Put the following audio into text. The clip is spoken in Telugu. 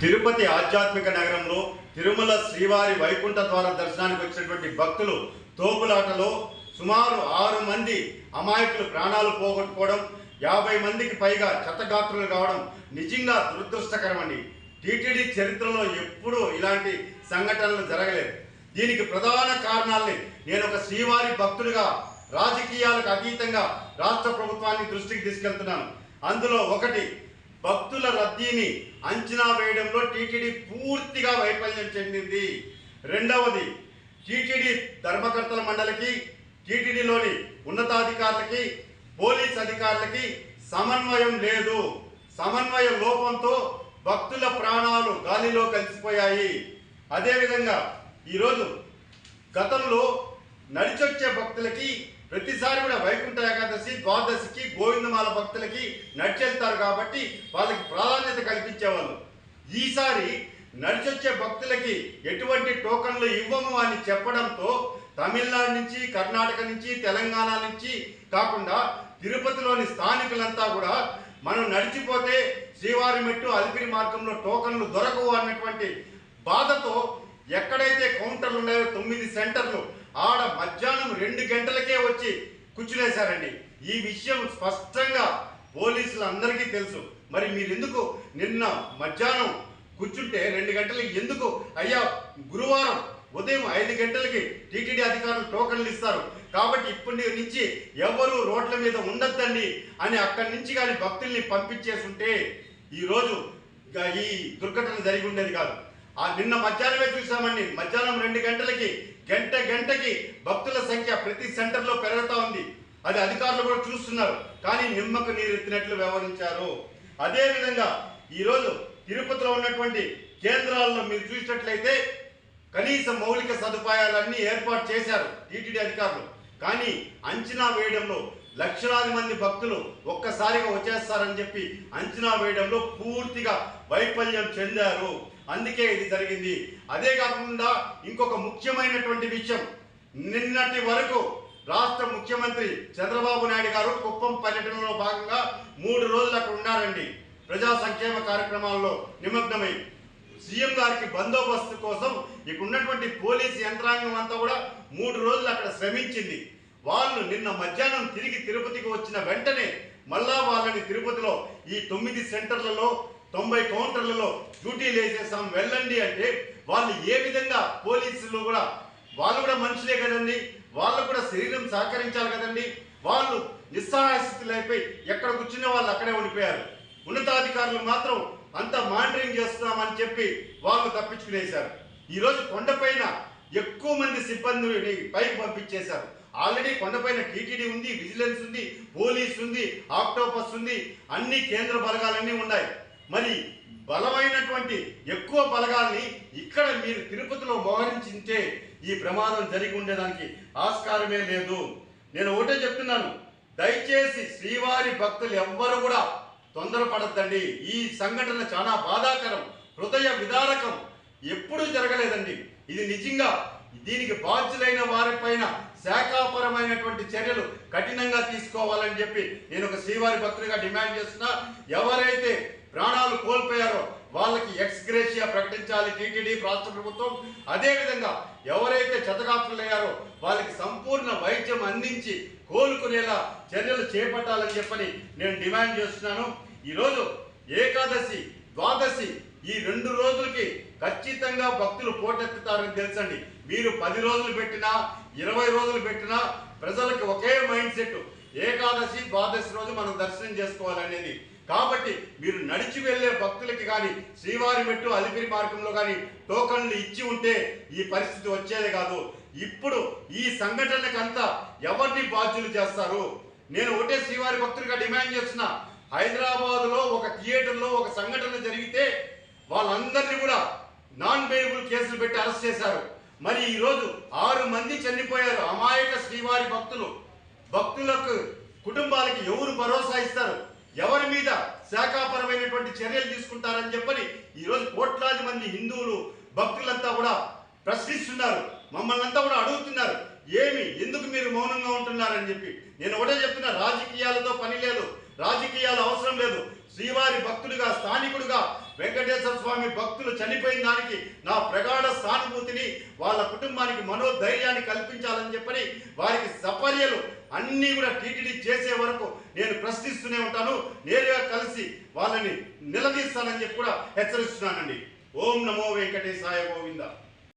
తిరుపతి ఆధ్యాత్మిక నగరంలో తిరుమల శ్రీవారి వైకుంఠ ద్వార దర్శనానికి వచ్చినటువంటి భక్తులు తోపులాటలో సుమారు ఆరు మంది అమాయకులు ప్రాణాలు పోగొట్టుకోవడం యాభై మందికి పైగా చెత్తగాత్రులు కావడం నిజంగా దురదృష్టకరమండి. టీటీడీ చరిత్రలో ఎప్పుడూ ఇలాంటి సంఘటనలు జరగలేదు. దీనికి ప్రధాన కారణాలని నేను ఒక శ్రీవారి భక్తుడిగా రాజకీయాలకు అతీతంగా రాష్ట్ర ప్రభుత్వాన్ని దృష్టికి తీసుకెళ్తున్నాను. అందులో ఒకటి భక్తుల రద్దీని అంచనా వేయడంలో టీటీడీ పూర్తిగా వైఫల్యం చెందింది. రెండవది టీటీడీ ధర్మకర్తల మండలికి టీటీడీలోని ఉన్నతాధికారులకి పోలీస్ అధికారులకి సమన్వయం లేదు. సమన్వయ లోపంతో భక్తుల ప్రాణాలు గాలిలో కలిసిపోయాయి. అదేవిధంగా ఈరోజు గతంలో నడిచొచ్చే భక్తులకి ప్రతిసారి కూడా వైకుంఠ ఏకాదశి ద్వాదశికి గోవిందమాల భక్తులకి నడిచెళ్తారు కాబట్టి వాళ్ళకి ప్రాధాన్యత కల్పించేవాళ్ళు. ఈసారి నడిచొచ్చే భక్తులకి ఎటువంటి టోకన్లు ఇవ్వము అని చెప్పడంతో తమిళనాడు నుంచి కర్ణాటక నుంచి తెలంగాణ నుంచి కాకుండా తిరుపతిలోని స్థానికులంతా కూడా మనం నడిచిపోతే శ్రీవారి మెట్టు అలిపిరి మార్గంలో టోకన్లు దొరకవు అన్నటువంటి బాధతో ఎక్కడైతే కౌంటర్లు ఉన్నాయో తొమ్మిది సెంటర్లు ఆడ మధ్యాహ్నం రెండు గంటలకే వచ్చి కూర్చునేశారండి. ఈ విషయం స్పష్టంగా పోలీసులందరికీ తెలుసు. మరి మీరు ఎందుకు నిన్న మధ్యాహ్నం కూర్చుంటే రెండు గంటలకి ఎందుకు? అయ్యా గురువారం ఉదయం ఐదు గంటలకి టీటీడీ అధికారులు టోకన్లు ఇస్తారు. కాబట్టి ఇప్పటి నుంచి ఎవరు రోడ్ల మీద ఉండొద్దండి అని అక్కడి నుంచి కానీ భక్తుల్ని పంపించేసుంటే ఈరోజు ఈ దుర్ఘటన జరిగి ఉండేది కాదు. ఆ నిన్న మధ్యాహ్నమే చూసామండి మధ్యాహ్నం రెండు గంటలకి గంట గంటకి భక్తుల సంఖ్య ప్రతి సెంటర్లో పెరుగుతూ ఉంది. అది అధికారులు కూడా చూస్తున్నారు. కానీ నిమ్మకు నీరు ఎత్తినట్లు వ్యవహరించారు. అదేవిధంగా ఈరోజు తిరుపతిలో ఉన్నటువంటి కేంద్రాల్లో మీరు చూసినట్లయితే కనీస మౌలిక సదుపాయాలన్నీ ఏర్పాటు చేశారు టీటీడీ అధికారులు. కానీ అంచనా వేయడంలో లక్షలాది మంది భక్తులు ఒక్కసారిగా వచ్చేస్తారని చెప్పి అంచనా వేయడంలో పూర్తిగా వైఫల్యం చెందారు. అందుకే ఇది జరిగింది. అదే కాకుండా ఇంకొక ముఖ్యమైనటువంటి విషయం. నిన్నటి వరకు రాష్ట్ర ముఖ్యమంత్రి చంద్రబాబు నాయుడు గారు కుప్పం పర్యటనలో భాగంగా మూడు రోజులు అక్కడ ఉన్నారండి. ప్రజా సంక్షేమ కార్యక్రమాల్లో నిమగ్నమై సీఎం గారికి బందోబస్తు కోసం ఇక ఉన్నటువంటి పోలీసు యంత్రాంగం అంతా కూడా మూడు రోజులు అక్కడ శ్రమించింది. వాళ్ళు నిన్న మధ్యాహ్నం తిరిగి తిరుపతికి వచ్చిన వెంటనే మళ్ళా వాళ్ళని తిరుపతిలో ఈ తొమ్మిది సెంటర్లలో తొంభై కౌంటర్లలో డ్యూటీలు వేసేసాం వెళ్ళండి అంటే వాళ్ళు ఏ విధంగా పోలీసులు కూడా వాళ్ళు కూడా మనుషులే కదండి వాళ్ళు కూడా శరీరం సహకరించాలి కదండి. వాళ్ళు నిస్సహాయ స్థితిలో ఎక్కడ కూర్చున్న వాళ్ళు అక్కడే ఉండిపోయారు. ఉన్నతాధికారులు మాత్రం అంత మానిటరింగ్ చేస్తున్నామని చెప్పి వాళ్ళు తప్పించుకునేశారు. ఈరోజు కొండపైన ఎక్కువ మంది సిబ్బందిని పైకి పంపించేశారు. ఆల్రెడీ కొండపైన టీటీడీ ఉంది విజిలెన్స్ ఉంది పోలీస్ ఉంది ఆక్టోపస్ ఉంది అన్ని కేంద్ర బలగాలన్నీ ఉన్నాయి. మరి బలమైనటువంటి ఎక్కువ బలగాల్ని ఇక్కడ మీరు తిరుపతిలో మోహరించింటే ఈ ప్రమాదం జరిగి ఉండేదానికి ఆస్కారమే లేదు. నేను ఒకటే చెప్తున్నాను. దయచేసి శ్రీవారి భక్తులు ఎవ్వరు కూడా తొందరపడద్దండి. ఈ సంఘటన చాలా బాధాకరం హృదయ విదారకం. ఎప్పుడూ జరగలేదండి. ఇది నిజంగా దీనికి బాధ్యులైన వారిపైన శాఖాపరమైనటువంటి చర్యలు కఠినంగా తీసుకోవాలని చెప్పి నేను ఒక శ్రీవారి భక్తుడిగా డిమాండ్ చేస్తున్నా. ఎవరైతే ప్రాణాలు కోల్పోయారో వాళ్ళకి ఎక్స్గ్రేషియా ప్రకటించాలి టీటీడీ రాష్ట్ర ప్రభుత్వం. అదేవిధంగా ఎవరైతే చెతగాత్రులయ్యారో వాళ్ళకి సంపూర్ణ వైద్యం అందించి కోలుకునేలా చర్యలు చేపట్టాలని చెప్పని నేను డిమాండ్ చేస్తున్నాను. ఈరోజు ఏకాదశి ద్వాదశి ఈ రెండు రోజులకి ఖచ్చితంగా భక్తులు పోటెత్తుతారని తెలుసండి. మీరు పది రోజులు పెట్టినా ఇరవై రోజులు పెట్టినా ప్రజలకు ఒకే మైండ్ సెట్. ఏకాదశి ద్వాదశి రోజు మనం దర్శనం చేసుకోవాలనేది. కాబట్టి మీరు నడిచి వెళ్ళే భక్తులకి కానీ శ్రీవారి మెట్టు అలిపిరి మార్గంలో కానీ టోకన్లు ఇచ్చి ఉంటే ఈ పరిస్థితి వచ్చేదే కాదు. ఇప్పుడు ఈ సంఘటనకంతా ఎవరిని బాధ్యులు చేస్తారు? నేను ఒకటే శ్రీవారి భక్తులుగా డిమాండ్ చేస్తున్నా. హైదరాబాద్లో ఒక థియేటర్లో ఒక సంఘటన జరిగితే వాళ్ళందరినీ కూడా నాన్ బెయిలబుల్ కేసులు పెట్టి అరెస్ట్ చేశారు. మరి ఈరోజు ఆరు మంది చనిపోయారు అమాయక శ్రీవారి భక్తులు. భక్తులకు కుటుంబాలకి ఎవరు భరోసా ఇస్తారు? ఎవరి మీద శాఖాపరమైనటువంటి చర్యలు తీసుకుంటారని చెప్పని ఈరోజు కోట్లాది మంది హిందువులు భక్తులంతా కూడా ప్రశ్నిస్తున్నారు. మమ్మల్ని అంతా కూడా అడుగుతున్నారు. ఏమి? ఎందుకు మీరు మౌనంగా ఉంటున్నారని చెప్పి. నేను ఒకటే చెప్తున్నా రాజకీయాలతో పని లేదు. రాజకీయాలు అవసరం లేదు. శ్రీవారి భక్తులుగా స్థానిక వెంకటేశ్వర స్వామి భక్తులు చనిపోయిన దానికి నా ప్రగాఢ సానుభూతిని వాళ్ళ కుటుంబానికి మనోధైర్యాన్ని కల్పించాలని చెప్పని వారికి సపర్యలు అన్నీ కూడా టీటీడీ చేసే వరకు నేను ప్రశ్నిస్తూనే ఉంటాను. నేరుగా కలిసి వాళ్ళని నిలదీస్తానని చెప్పి కూడా హెచ్చరిస్తున్నానండి. ఓం నమో వెంకటేశాయ గోవిందా.